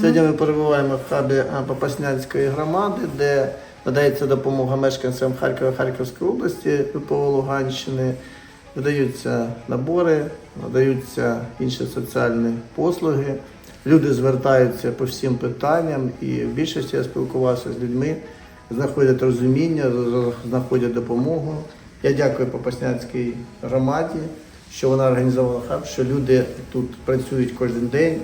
Сьогодні ми перебуваємо в хабі е, Попаснянської громади, де надається допомога мешканцям Харкова Харківської області ВПО Луганщини. Видаються набори, надаються інші соціальні послуги. Люди звертаються по всім питанням, і в більшості я спілкувався з людьми, знаходять розуміння, знаходять допомогу. Я дякую Попаснянській громаді, що вона організовувала хаб, що люди тут працюють кожен день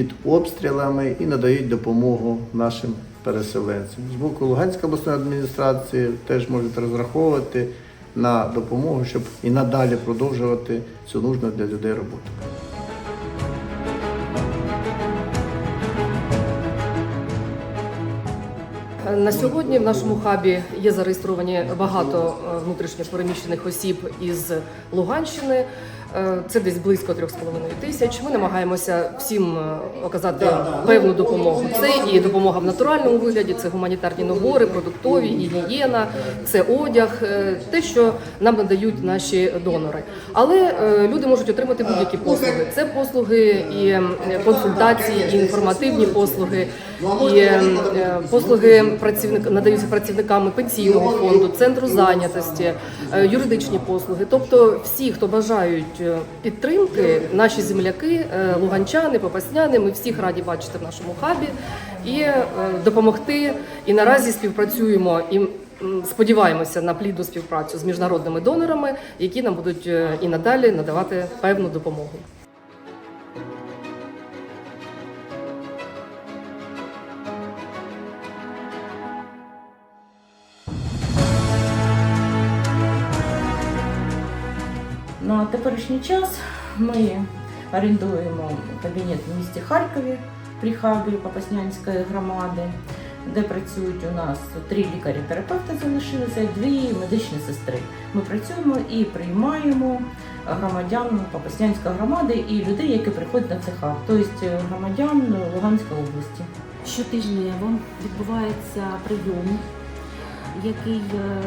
під обстрілами і надають допомогу нашим переселенцям. З боку Луганської обласної адміністрації теж можете розраховувати на допомогу, щоб і надалі продовжувати цю нужну для людей роботу. На сьогодні в нашому хабі є зареєстровані багато е, внутрішньо переміщених осіб із Луганщини. Е, Це десь близько 3,5 тисяч. Ми намагаємося всім е, оказати певну допомогу. Це і допомога в натуральному вигляді, це гуманітарні набори, продуктові, гігієна, це одяг, е, те, що нам надають наші донори. Але люди можуть отримати будь-які послуги. Це послуги і консультації, і інформативні послуги, і послуги працівник надаються працівниками пенсійного фонду, центру зайнятості, юридичні послуги. Тобто, всі, хто бажають підтримки, наші земляки, е, луганчани, попасняни, ми всіх раді бачити в нашому хабі і е, допомогти. І наразі співпрацюємо і. Сподіваємося на плідну співпрацю з міжнародними донорами, які нам будуть е, і надалі надавати певну допомогу. На теперішній час ми орендуємо кабінет в місті Харкові при хабі Попаснянської громади, де працюють у нас три лікарі-терапевти залишилися, дві медичні сестри. Ми працюємо і приймаємо громадян Попаснянської громади і людей, які приходять на цей хаб, тобто громадян Луганської області. Щотижнево відбувається прийом, який е,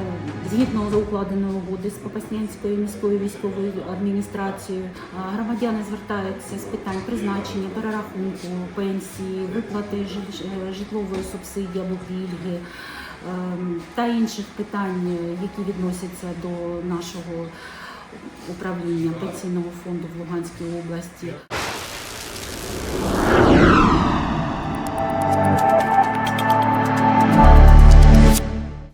згідно з укладеної угоди з Попаснянською міською військовою адміністрацією е, громадяни звертаються з питань призначення, перерахунку пенсії, виплати е, житлової субсидії або пільги е, та інших питань, які відносяться до нашого управління пенсійного фонду в Луганській області.